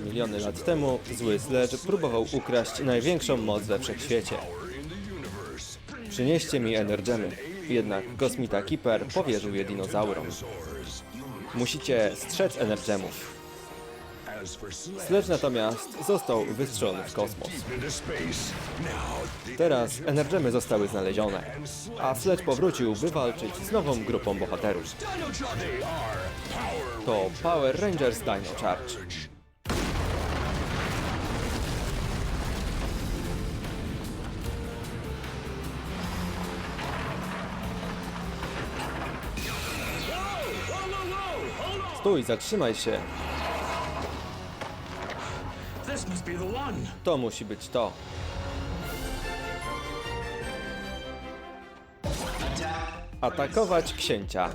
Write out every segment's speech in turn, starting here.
Miliony lat temu zły Sledge próbował ukraść największą moc we wszechświecie. Przynieście mi energemy. Jednak kosmita Keeper powierzył je dinozaurom. Musicie strzec energemów. Sledge natomiast został wystrzelony w kosmos. Teraz energemy zostały znalezione, a Sledge powrócił, by walczyć z nową grupą bohaterów. To Power Rangers Dino Charge. Stój, zatrzymaj się. To musi być to. Atakować księcia.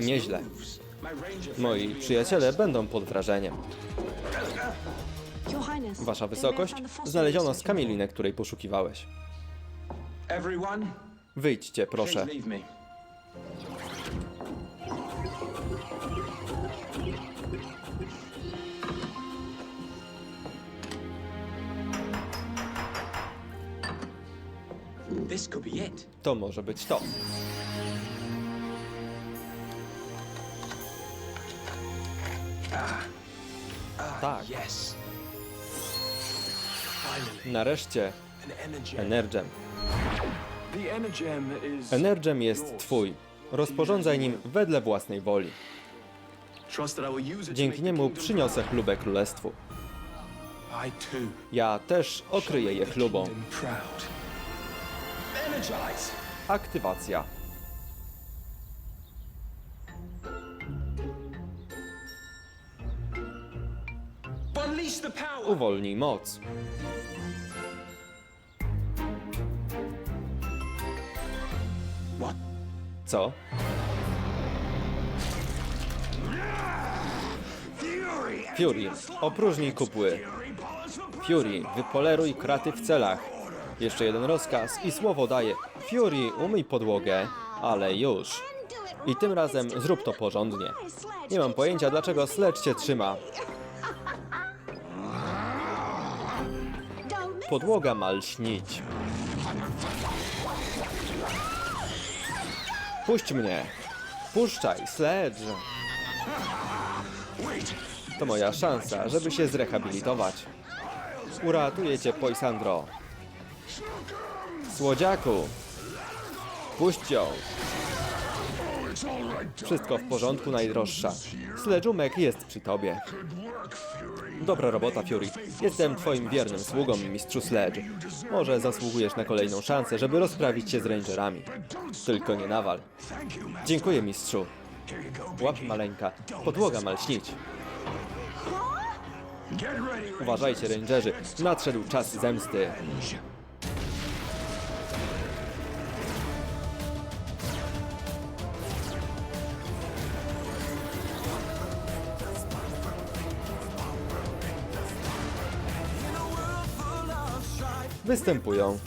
Nieźle. Moi przyjaciele będą pod wrażeniem. Wasza wysokość, znaleziono skamilinę, której poszukiwałeś. Everyone, Wyjdźcie, please proszę. leave me. This could be it. To może być to. Tak, Yes. Finally, nareszcie an energy. Energiem. Energem jest twój. Rozporządzaj nim wedle własnej woli. Dzięki niemu przyniosę chlubę królestwu. Ja też okryję je chlubą. Aktywacja. Uwolnij moc. What? Co? Fury, opróżnij kupły. Fury, wypoleruj kraty w celach. Jeszcze jeden rozkaz i słowo daję. Fury, umyj podłogę, ale już. I tym razem zrób to porządnie. Nie mam pojęcia, dlaczego Sledge cię trzyma. Podłoga ma lśnić. Puść mnie. Puszczaj, Sledge. To moja szansa, żeby się zrehabilitować. Uratuję cię, Poisandro. Słodziaku. Puść ją. Wszystko w porządku, najdroższa. Sledżumek jest przy tobie. Dobra robota, Fury. Jestem twoim wiernym sługą, mistrzu Sledge. Może zasługujesz na kolejną szansę, żeby rozprawić się z Rangerami. Tylko nie nawal. Dziękuję, mistrzu. Łap maleńka. Podłoga ma lśnić. Uważajcie, Rangerzy. Nadszedł czas zemsty. Występują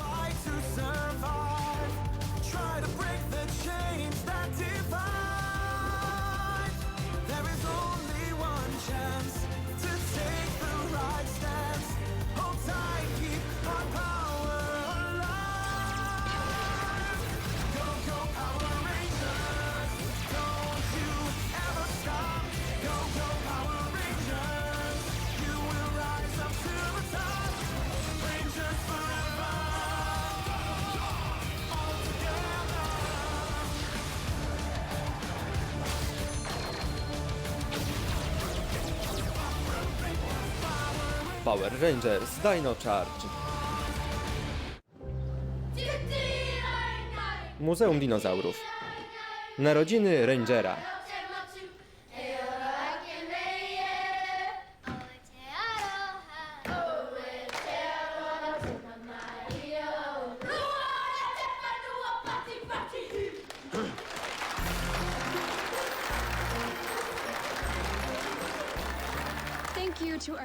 Power Rangers Dino Charge. Muzeum Dinozaurów. Narodziny Rangera.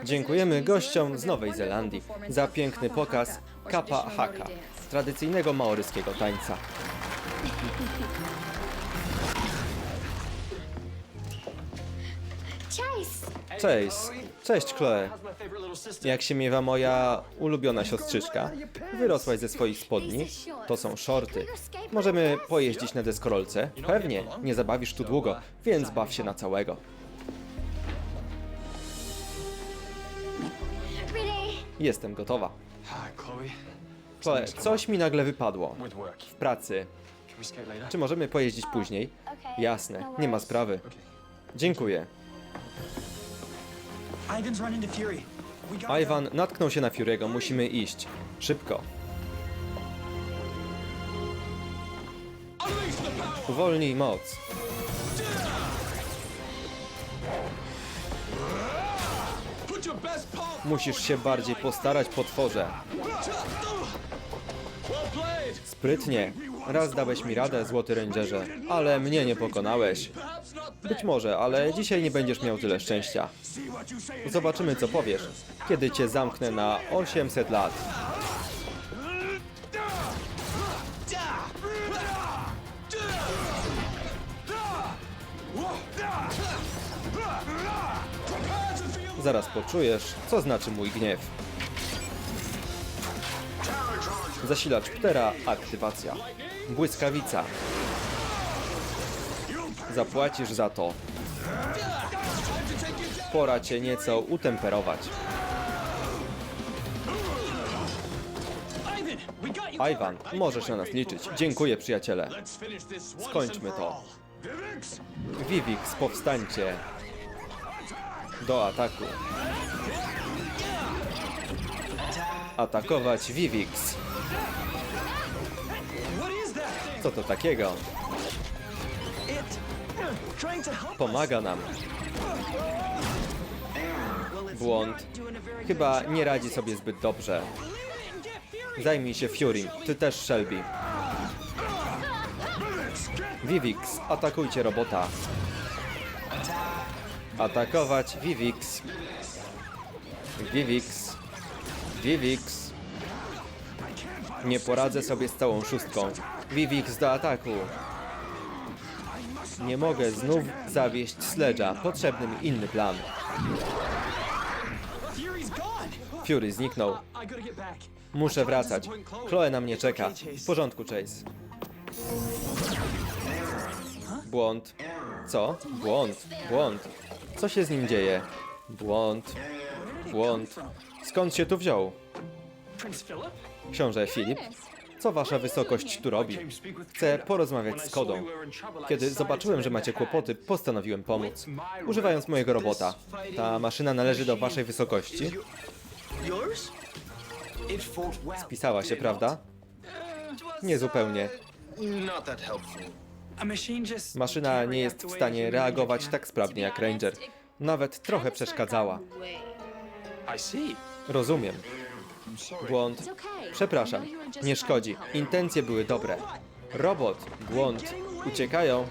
Dziękujemy gościom z Nowej Zelandii za piękny pokaz kapa haka, tradycyjnego maoryskiego tańca. Cześć, cześć Chloe. Jak się miewa moja ulubiona siostrzyczka, wyrosłaś ze swoich spodni. To są shorty. Możemy pojeździć na deskorolce? Pewnie, nie zabawisz tu długo, więc baw się na całego. Jestem gotowa. Chloe. Coś mi nagle wypadło. W pracy. Czy możemy pojeździć później? Jasne, no nie ma sprawy. Dziękuję. Ivan natknął się na Fury'ego, musimy iść. Szybko. Uwolnij moc. Musisz się bardziej postarać, potworze. Sprytnie. Raz dałeś mi radę, Złoty Rangerze, ale mnie nie pokonałeś. Być może, ale dzisiaj nie będziesz miał tyle szczęścia. Zobaczymy, co powiesz, kiedy cię zamknę na 800 lat. Zaraz poczujesz, co znaczy mój gniew. Zasilacz Ptera, aktywacja. Błyskawica. Zapłacisz za to. Pora cię nieco utemperować. Iwan, możesz na nas liczyć. Dziękuję, przyjaciele. Skończmy to. Vivix, powstańcie. Do ataku. Atakować Vivix. Co to takiego? Pomaga nam. Błąd. Chyba nie radzi sobie zbyt dobrze. Zajmij się Fury. Ty też, Shelby. Vivix, atakujcie robota. Atakować Vivix. Vivix. Vivix. Nie poradzę sobie z całą szóstką. Vivix do ataku. Nie mogę znów zawieść Sledge'a. Potrzebny mi inny plan. Fury zniknął. Muszę wracać. Chloe na mnie czeka. W porządku, Chase. Błąd. Co? Błąd. Błąd. Co się z nim dzieje? Błąd. Błąd. Skąd się tu wziął? Książę Filip? Co wasza wysokość tu robi? Chcę porozmawiać z Kodą. Kiedy zobaczyłem, że macie kłopoty, postanowiłem pomóc. Używając mojego robota. Ta maszyna należy do waszej wysokości. Yours? It fought well. Pisała się, prawda? Nie Maszyna nie jest w stanie reagować tak sprawnie jak Ranger. Nawet trochę przeszkadzała. I see. Rozumiem. Błąd. Przepraszam. Nie szkodzi. Intencje były dobre. Robot. Błąd. Uciekają.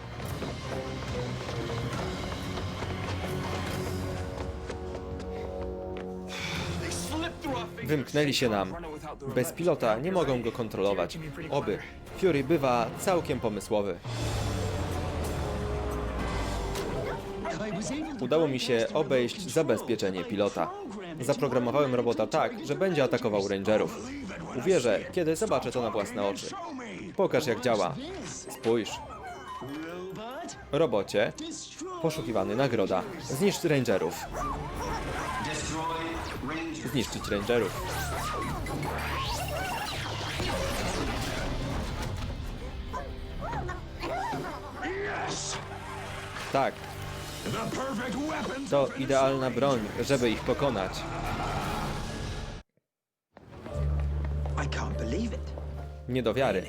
Wymknęli się nam. Bez pilota nie mogą go kontrolować. Oby. Fury bywa całkiem pomysłowy. Udało mi się obejść zabezpieczenie pilota. Zaprogramowałem robota tak, że będzie atakował rangerów. Uwierzę, kiedy zobaczę to na własne oczy. Pokaż jak działa. Spójrz. Robocie, poszukiwany nagroda. Zniszcz rangerów. Zniszczyć rangerów. Tak, to idealna broń, żeby ich pokonać. Nie do wiary.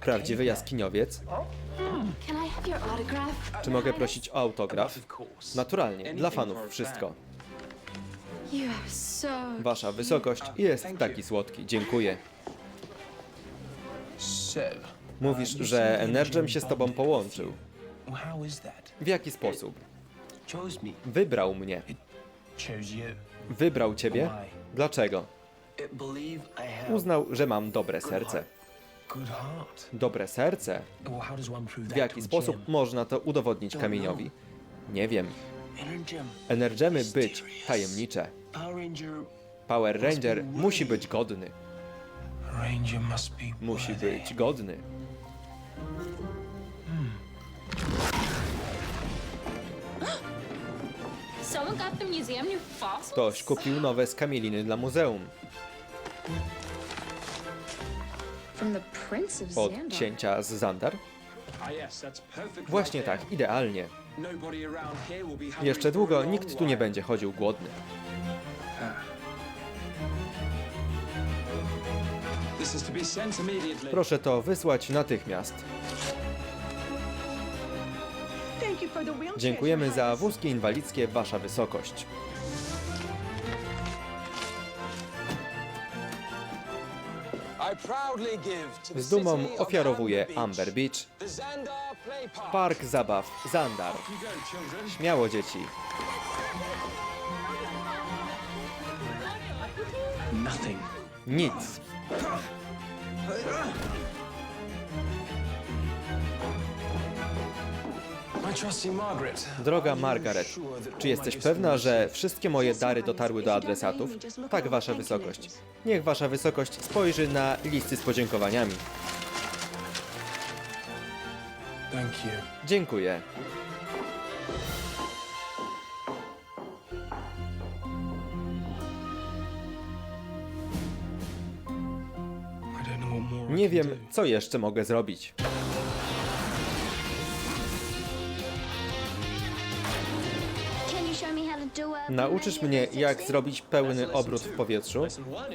Prawdziwy jaskiniowiec? Czy mogę prosić o autograf? Naturalnie, dla fanów wszystko. Wasza wysokość jest taki słodki, dziękuję. Mówisz, że Energiem się z tobą połączył. W jaki sposób? Wybrał mnie. Wybrał ciebie? Dlaczego? Uznał, że mam dobre serce. Dobre serce? W jaki sposób można to udowodnić kamieniowi? Nie wiem. Energem. Energemy być tajemnicze. Power Ranger. Musi być godny. Musi być godny. Ktoś kupił nowe skamieliny dla muzeum. Od księcia z Zandar? Ah. Właśnie tak, idealnie. Jeszcze długo nikt tu nie będzie chodził głodny. Immediately. Proszę to wysłać natychmiast. Dziękujemy za wózki inwalidzkie, Wasza Wysokość. Z dumą ofiarowuję Amber Beach, Park. zabaw Zandar. Śmiało dzieci. Nothing. Nic. Droga Margaret, czy jesteś pewna, że wszystkie moje dary dotarły do adresatów? Tak, Wasza Wysokość. Niech Wasza Wysokość spojrzy na listy z podziękowaniami. Dziękuję. Nie wiem, co jeszcze mogę zrobić. Nauczysz mnie, jak zrobić pełny obrót w powietrzu?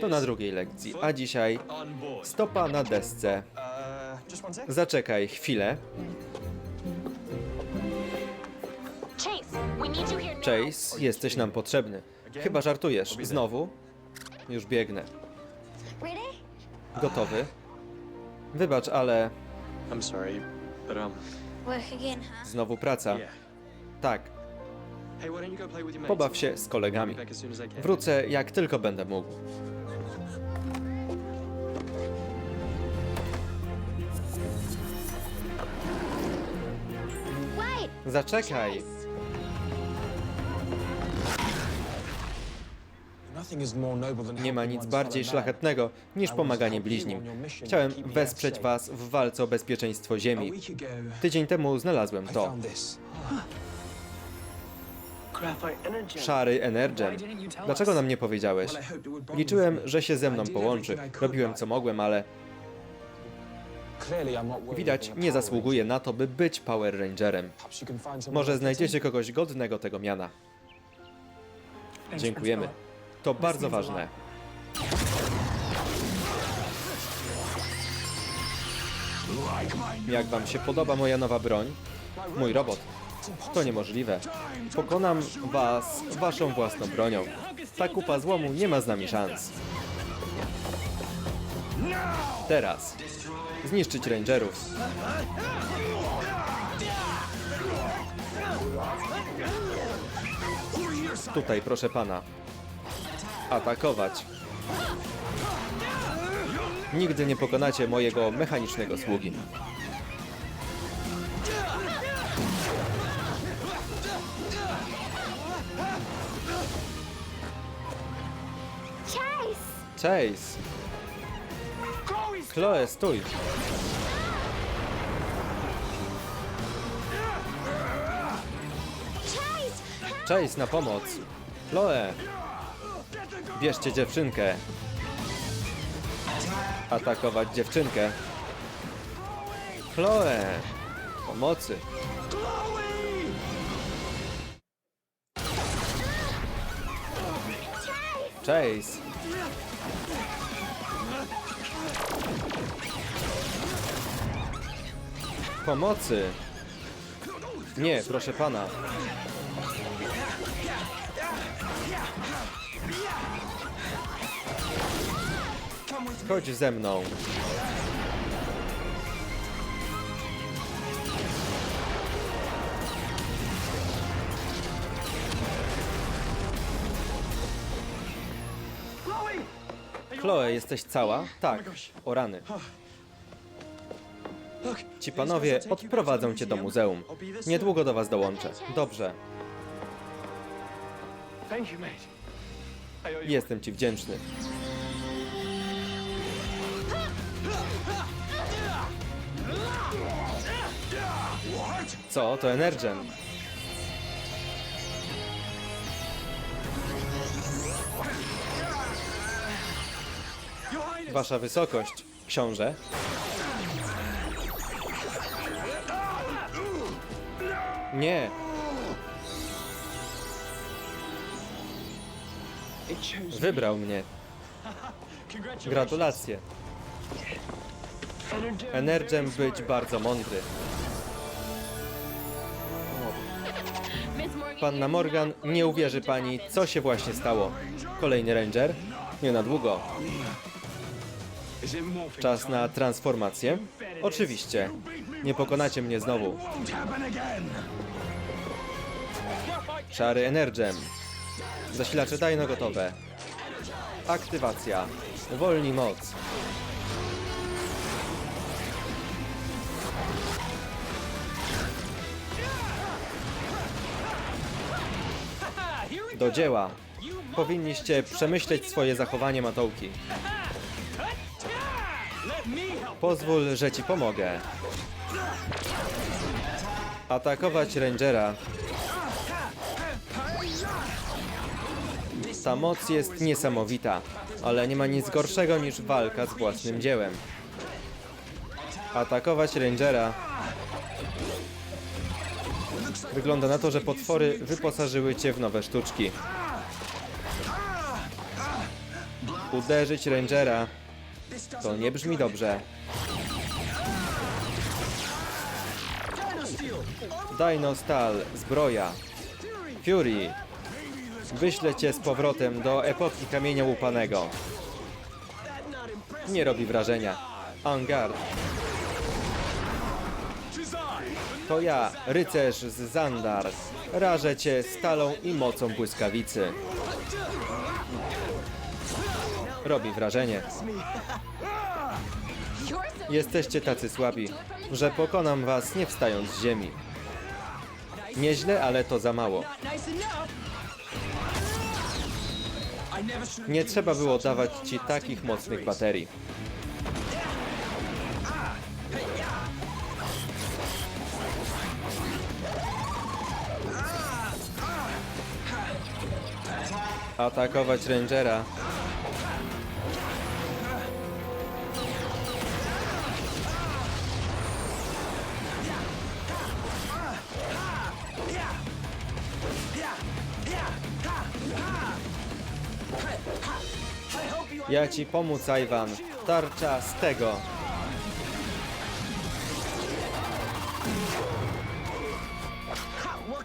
To na drugiej lekcji. A dzisiaj stopa na desce. Zaczekaj chwilę. Chase, jesteś nam potrzebny. Chyba żartujesz. Znowu? Już biegnę. Gotowy? Wybacz, ale um, znowu praca. Tak, pobaw się z kolegami. Wrócę jak tylko będę mógł. Zaczekaj. Nie ma nic bardziej szlachetnego niż pomaganie bliźnim. Chciałem wesprzeć Was w walce o bezpieczeństwo Ziemi. Tydzień temu znalazłem to. Szary Energem. Dlaczego nam nie powiedziałeś? Liczyłem, że się ze mną połączy. Robiłem co mogłem, ale widać, nie Power zasługuję na to, by być Power Rangerem. Może znajdziecie kogoś godnego tego miana. Dziękujemy. To bardzo ważne. Jak wam się podoba moja nowa broń? Mój robot. To niemożliwe. Pokonam was waszą własną bronią. Ta kupa złomu nie ma z nami szans. Teraz. Zniszczyć rangerów. Tutaj, proszę pana. Atakować. Nigdy nie pokonacie mojego mechanicznego sługi. Chase! Chloe, stój! Chase, na pomoc! Chloe! Bierzcie dziewczynkę! Atakować dziewczynkę! Chloe! Pomocy! Chase! Pomocy! Nie, proszę pana. Chodź ze mną. Chloe, jesteś cała? Tak. O rany. Ci panowie odprowadzą cię do muzeum. Niedługo do was dołączę. Dobrze. Jestem ci wdzięczny. Co? To Energem. Wasza wysokość, książę. Nie, wybrał mnie. Gratulacje. Energem być bardzo mądry. Panna Morgan, nie uwierzy pani, co się właśnie stało. Kolejny Ranger? Nie na długo. Czas na transformację? Oczywiście. Nie pokonacie mnie znowu. Szary Energem. Zasilacze Dino gotowe. Aktywacja. Wolni moc. Do dzieła. Powinniście przemyśleć swoje zachowanie, Matołki. Pozwól, że ci pomogę. Atakować Rangera. Ta moc jest niesamowita, ale nie ma nic gorszego niż walka z własnym dziełem. Atakować Rangera. Wygląda na to, że potwory wyposażyły cię w nowe sztuczki. Uderzyć Rangera. To nie brzmi dobrze. Dino Stal, zbroja. Fury. Wyślę cię z powrotem do epoki kamienia łupanego. Nie robi wrażenia. Angard. To ja, rycerz z Zandar. Rażę cię stalą i mocą błyskawicy. Robi wrażenie. Jesteście tacy słabi, że pokonam was nie wstając z ziemi. Nieźle, ale to za mało. Nie trzeba było dawać ci takich mocnych baterii. Atakować Rangera. Ja ci pomóc, Iwan. Tarcza z tego.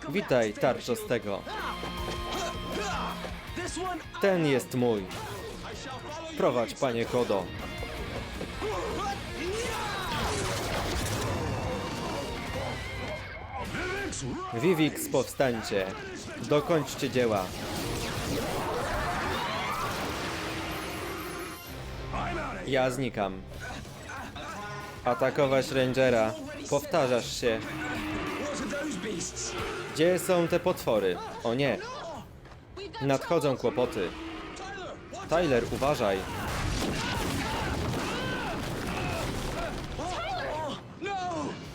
Witaj, tarczo z tego. Ten jest mój. Prowadź, panie Kodo. Vivix, powstańcie. Dokończcie dzieła. Ja znikam. Atakować Rangera. Powtarzasz się. Gdzie są te potwory? O nie. Nadchodzą kłopoty. Tyler, uważaj.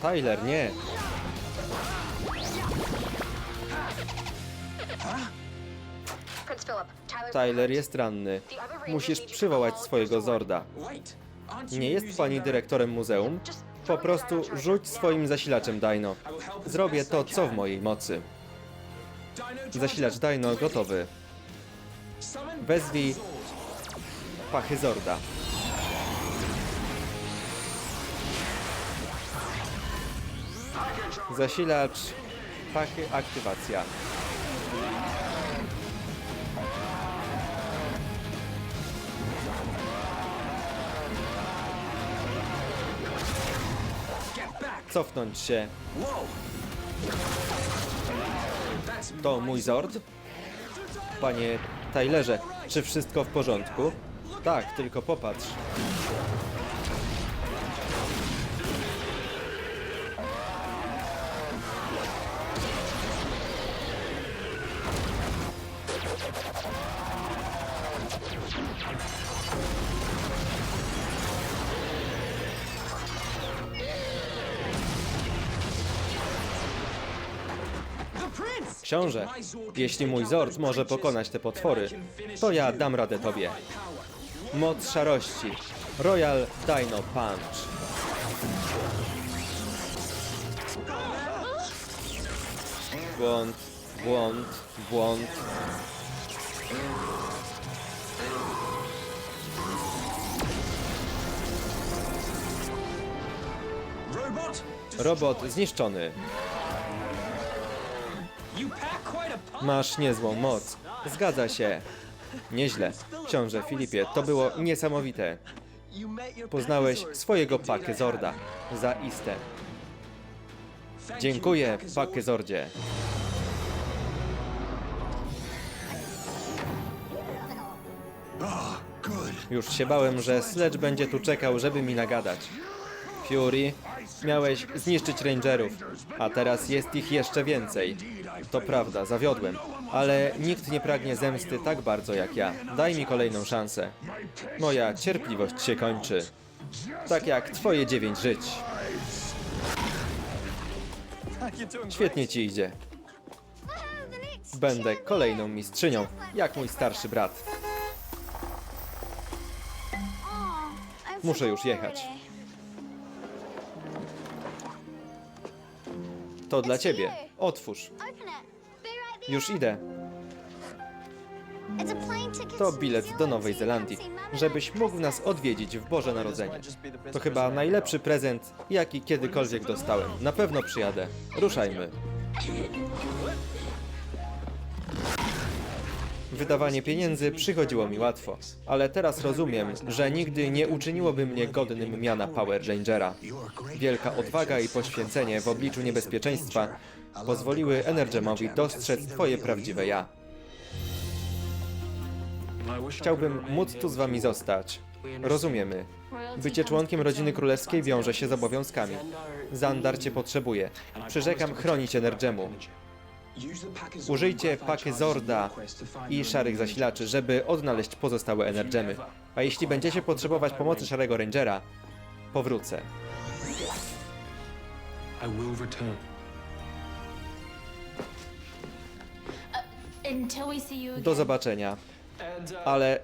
Tyler, nie. Tyler. Jest ranny. Musisz przywołać swojego Zorda. Nie jest pani dyrektorem muzeum? Po prostu rzuć swoim zasilaczem Dino. Zrobię to, co w mojej mocy. Zasilacz Dino gotowy. Wezwij pachy Zorda. Zasilacz pachy aktywacja. Cofnąć się. To mój Zord? Panie Tylerze, czy wszystko w porządku? Tak, tylko popatrz. Książę, jeśli mój Zord może pokonać te potwory, to ja dam radę tobie. Moc szarości. Royal Dino Punch. Błąd, błąd, błąd. Robot, zniszczony. Masz niezłą moc. Zgadza się. Nieźle. Książę Filipie, to było niesamowite. Poznałeś swojego Pakezorda. Zaiste. Dziękuję, Pakezordzie. Już się bałem, że Sledge będzie tu czekał, żeby mi nagadać. Fury, miałeś zniszczyć Rangerów, a teraz jest ich jeszcze więcej. To prawda, zawiodłem, ale nikt nie pragnie zemsty tak bardzo jak ja. Daj mi kolejną szansę. Moja cierpliwość się kończy. Tak jak twoje dziewięć żyć. Świetnie ci idzie. Będę kolejną mistrzynią, jak mój starszy brat. Muszę już jechać. To dla ciebie. Otwórz. Już idę. To bilet do Nowej Zelandii, żebyś mógł nas odwiedzić w Boże Narodzenie. To chyba najlepszy prezent, jaki kiedykolwiek dostałem. Na pewno przyjadę. Ruszajmy. Wydawanie pieniędzy przychodziło mi łatwo, ale teraz rozumiem, że nigdy nie uczyniłoby mnie godnym miana Power Rangera. Wielka odwaga i poświęcenie w obliczu niebezpieczeństwa pozwoliły Energemowi dostrzec twoje prawdziwe ja. Chciałbym móc tu z wami zostać. Rozumiemy. Bycie członkiem rodziny królewskiej wiąże się z obowiązkami. Zandar cię potrzebuje. Przyrzekam chronić Energemu. Użyjcie Pakezorda i szarych zasilaczy, żeby odnaleźć pozostałe Energemy. A jeśli będziecie potrzebować pomocy szarego Rangera, powrócę. I will return. Do zobaczenia. Ale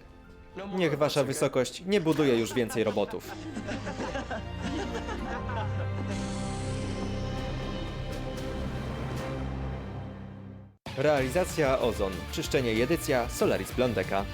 niech wasza wysokość nie buduje już więcej robotów. Realizacja Ozon. Czyszczenie i edycja Solaris Blondeka.